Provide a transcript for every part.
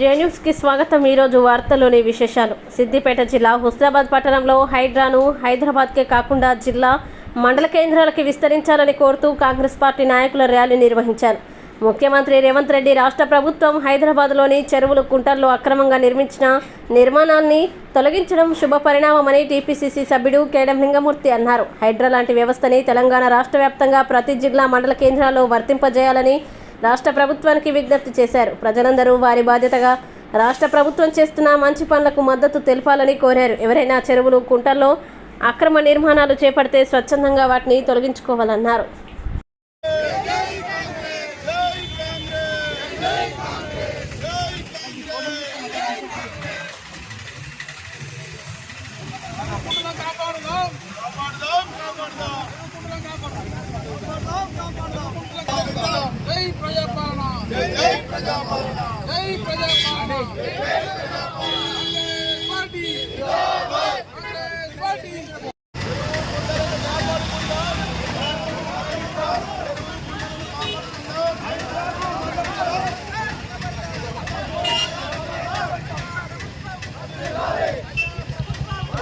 జే న్యూస్కి స్వాగతం ఈరోజు వార్తల్లోని విశేషాలు. సిద్దిపేట జిల్లా హుస్నాబాద్ పట్టణంలో హైడ్రాను హైదరాబాద్కే కాకుండా జిల్లా మండల కేంద్రాలకి విస్తరించాలని కోరుతూ కాంగ్రెస్ పార్టీ నాయకుల ర్యాలీ నిర్వహించారు. ముఖ్యమంత్రి రేవంత్ రెడ్డి రాష్ట్ర ప్రభుత్వం హైదరాబాద్లోని చెరువులు కుంటల్లో అక్రమంగా నిర్మించిన నిర్మాణాన్ని తొలగించడం శుభ పరిణామమని టీపీసీసీ సభ్యుడు కేడం లింగమూర్తి అన్నారు. హైడ్రా లాంటి వ్యవస్థని తెలంగాణ రాష్ట్ర వ్యాప్తంగా ప్రతి జిల్లా మండల కేంద్రాల్లో వర్తింపజేయాలని రాష్ట్ర ప్రభుత్వానికి విజ్ఞప్తి చేశారు ప్రజలందరూ వారి బాధ్యతగా రాష్ట్ర ప్రభుత్వం చేస్తున్న మంచి పనులకు మద్దతు తెలపాలని కోరారు ఎవరైనా చెరువులు కుంటల్లో అక్రమ నిర్మాణాలు చేపడితే స్వచ్ఛందంగా వాటిని తొలగించుకోవాలన్నారు జై ప్రజాపాలన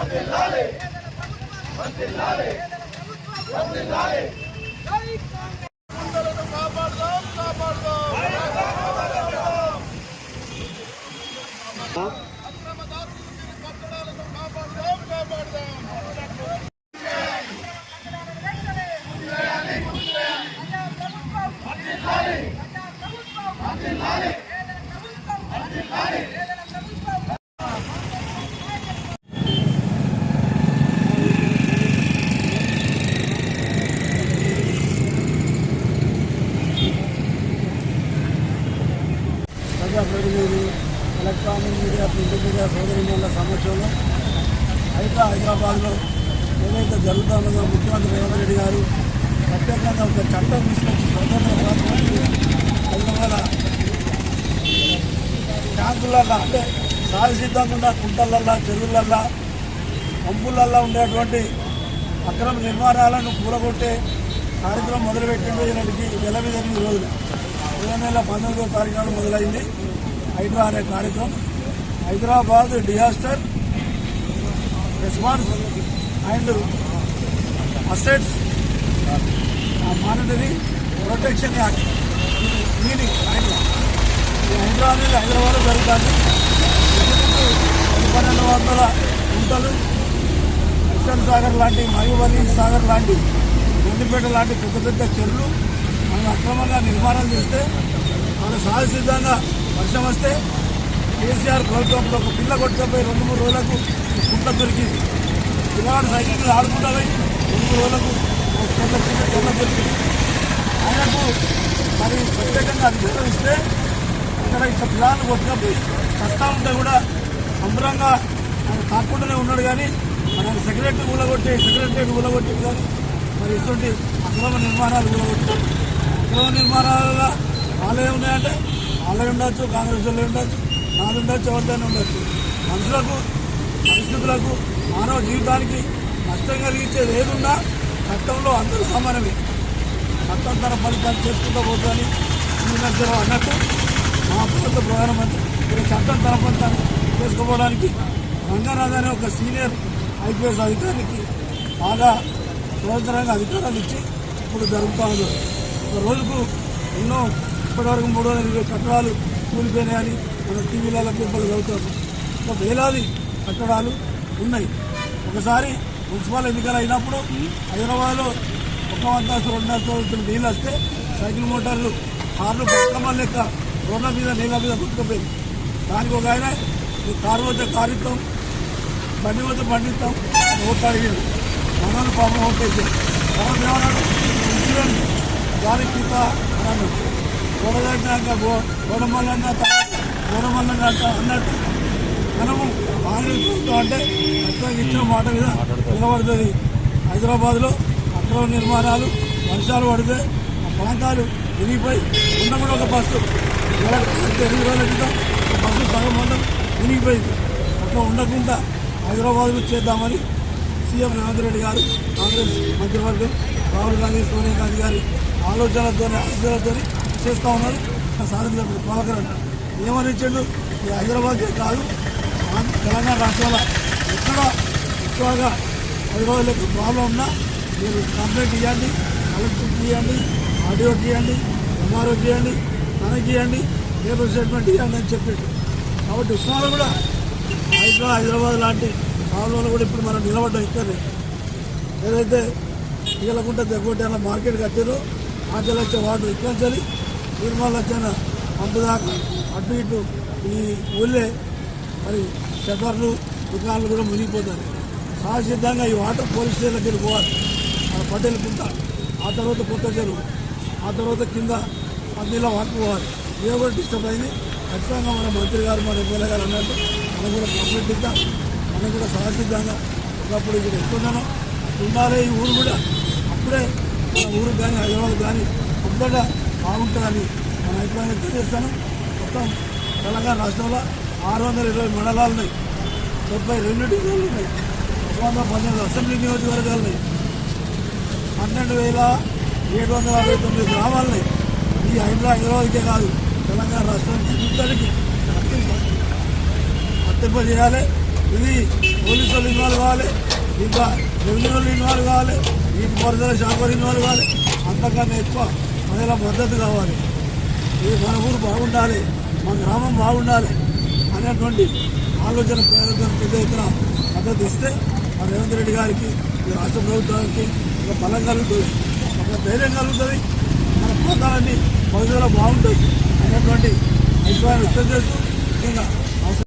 Abdullah Abdullah Abdullah 어? Electronic media print media సోదరుల సమక్షంలో అయితే హైదరాబాద్లో ఏదైతే జరుగుతుందో ముఖ్యమంత్రి రేవంత్ రెడ్డి గారు ప్రత్యేకంగా ఒక చట్టం తీసుకొచ్చి స్వతంత్ర రాష్ట్రానికి హైదరాబాద్ ట్యాంకులల్లో అంటే సహజసిద్ధంగా కుంటలల్లో చెరువులల్లో పంపులల్లో ఉండేటువంటి అక్రమ నిర్మాణాలను కూలగొట్టే కార్యక్రమం మొదలుపెట్టిండు ఇలాంటికి నెల మీద ఎనిమిది రోజులు. ఇరవై నెల పంతొమ్మిదో తారీఖు నాడు మొదలైంది. హైడ్రా అనే కార్యక్రమం. Hyderabad disaster response and assets monitory protection act. Meaning HYDRAA ఈ హైడ్రా అనేది హైదరాబాద్లో జరుగుతుంది. పన్నెండు వందల గుంటలు హుస్సేన్ సాగర్ లాంటి మహబూబ్ సాగర్ లాంటి గండిపేట లాంటి పెద్ద పెద్ద చెరువులు మనం అక్రమంగా నిర్మాణం చేస్తే మన సహజసిద్ధంగా వర్షం వస్తే కేసీఆర్ ప్రభుత్వంలో ఒక పిల్ల కొట్టుకపోయి రెండు మూడు రోజులకు ఒక దొరికింది. పిల్లవాడు సైకిల్ మీద ఆడుకుంటా పోయి రెండు మూడు రోజులకు ఒక తెల్ల చిన్న తెల్ల దొరికింది. ఆయనకు మరి ప్రత్యేకంగా అధికారం ఇస్తే ఇక్కడ ఇట్లా పిల్లలు కొట్టుకపోయి కష్టా ఉంటే కూడా సంబరంగా ఆయన కాకుండానే ఉన్నాడు కానీ ఆయన సెక్రటరీ కూలగొట్టి సెక్రటరీ కూలగొట్టి కానీ మరి ఇటువంటి అక్రమ నిర్మాణాలు కూలగొట్టారు. అక్రమ నిర్మాణాలలో వాళ్ళు ఉన్నాయంటే వాళ్ళే ఉండొచ్చు కాంగ్రెస్ వాళ్ళు ఉండొచ్చు నాది ఉండొచ్చు ఎవరిదైనా ఉండొచ్చు. మనుషులకు పరిస్థితులకు మానవ జీవితానికి నష్టం కలిగించేది ఏదున్నా చట్టంలో అందరూ సమానమే. చట్టం తన ఫలితాలు చేసుకుంటూ పోతుందని ఇంజనీర్ మధ్యలో అన్నట్టు మా ప్రభుత్వ ప్రధానమంత్రి చట్టం తన ఫలితాన్ని చేసుకోవడానికి రంగనాథ్ అనే ఒక సీనియర్ ఐపీఎస్ అధికారికి బాగా స్వతంత్రంగా అధికారాలు ఇచ్చి ఇప్పుడు జరుగుతూ ఉంది ఒక రోజుకు ఎన్నో ఇప్పటివరకు మూడు వందల ఇరవై కట్టడాలు కూలిపోయినాయని మన టీవీలలో పేపర్లు చదువుతాము ఒక వేలాది కట్టడాలు ఉన్నాయి. ఒకసారి మున్సిపల్ ఎన్నికలు అయినప్పుడు హైదరాబాద్లో ఒక అంతస్తు రెండు అంతస్తులు నీళ్ళు వస్తే సైకిల్ మోటార్లు కార్లు పక్కమ లెక్క రోడ్ల మీద నీళ్ళ మీద కొట్టుకుపోయింది దానికి ఒక ఆయన ఈ కారు వద్ద కారుతాం బండి వద్ద బండిస్తాం ఓట్లు అడిగాడు. మనల్ని పాపం ఓటేసాడు తర్వాత ఏమన్నాడు? ఇన్సూరెన్స్ దానికి పీత అన్నాడు. గోడగట్టినాక గో గోడమల్లన్న గోడమల్లన్న అన్నట్టు. మనము కాంగ్రెస్ అంటే ఇచ్చిన మాట మీద నిలబడుతుంది. హైదరాబాద్లో అక్రమ నిర్మాణాలు వర్షాలు పడితే ఆ ప్రాంతాలు వినిగిపోయి ఉన్న కూడా ఒక బస్సు. ఎనిమిది రోజుల క్రితం బస్సు సగం మందం వినిగిపోయింది అట్లా ఉండకుండా హైదరాబాద్లో చేద్దామని సీఎం రేవంత్ రెడ్డి గారు కాంగ్రెస్ మంత్రివర్గం రాహుల్ గాంధీ సోనియా గాంధీ గారి ఆలోచనలతోనే ఆశయాలతో చేస్తూ ఉన్నారు. సాధించిన ప్రభాకర్ అంటారు ఏమని ఇచ్చిండు ఈ హైదరాబాద్కే కాదు. తెలంగాణ రాష్ట్రాల ఎక్కడ ఎక్కువగా హైదరాబాద్లోకి ప్రాబ్లం ఉన్నా మీరు కంప్లైంట్ ఇవ్వండి కలెక్టర్ ఇవ్వండి ఆడియో ఇవ్వండి ఎంఆర్ఓ ఇవ్వండి తనకి ఇవ్వండి పేపర్ స్టేట్మెంట్ ఇవ్వండి అని చెప్పాడు. కాబట్టి ఉస్మాలో కూడా హైదరాబాద్ హైదరాబాద్ లాంటి ప్రాబ్లంలో కూడా ఇప్పుడు మనం నిలబడ్డాం ఇక్కడే. ఏదైతే ఈలకుంట దగ్గర మార్కెట్ కట్టారో ఆచల వచ్చే వాటర్ ఇక్కడ చలి నిర్మల్ అటు ఇటు ఈ ఊళ్ళే మరి షటర్లు దుకాణాలు కూడా మునిగిపోతాయి. సహసిద్ధంగా ఈ వాటర్ పోలీస్ స్టేషన్ దగ్గరికి పోవాలి. ఆ పటేల్ కుంట ఆ తర్వాత కొత్త చెరువు ఆ తర్వాత కింద పన్నీలో వాటర్ పోవాలి. ఏ కూడా డిస్టర్బ్ అయింది ఖచ్చితంగా మన మంత్రి గారు మన ఎమ్మెల్యే గారు అన్నట్టు మనం కూడా కంప్లీట్ ఇద్దాం. మనం కూడా సహసిద్ధంగా ఒకప్పుడు ఇక్కడ ఎక్కున్నాను ఉండాలి. ఈ ఊరు కూడా అప్పుడే మన ఊరు కానీ హైదరాబాద్ కానీ అంతటా బాగుంటుందని మన అభిప్రాయం తెలియజేస్తాను. మొత్తం తెలంగాణ రాష్ట్రంలో ఆరు వందల ఇరవై మండలాలు ఉన్నాయి. డెబ్బై రెండు డివిజన్లు ఉన్నాయి. ఒక వందల పన్నెండు అసెంబ్లీ నియోజకవర్గాలు ఉన్నాయి. పన్నెండు వేల ఏడు వందల అరవై తొమ్మిది గ్రామాలు ఉన్నాయి. ఈ హైదరాబాద్ హైదరాబాద్కే కాదు తెలంగాణ రాష్ట్రానికి చూడటానికి వర్తింపజేయాలి ఇది పోలీసు వాళ్ళు ఇన్వాల్వ్ కావాలి ఇంకా రెవెన్యూ వాళ్ళు ఇన్వాల్వ్ కావాలి నీటి పారుదల శాఖ వాళ్ళు ఇన్వాల్వ్ కావాలి. అంతకన్నా ఎక్కువ ప్రజల మద్దతు కావాలి. ఇది మన ఊరు బాగుండాలి మన గ్రామం బాగుండాలి అనేటువంటి ఆలోచన ప్రజలందరూ పెద్ద ఎత్తున మద్దతు ఇస్తే మన రేవంత్ రెడ్డి గారికి ఈ రాష్ట్ర ప్రభుత్వానికి ఒక బలం కలుగుతుంది. ఒక ధైర్యం కలుగుతుంది. మన ప్రాంతాలన్నీ భవిష్యత్తులో బాగుంటుంది అనేటువంటి అభిప్రాయం వ్యక్తం చేస్తూ ముఖ్యంగా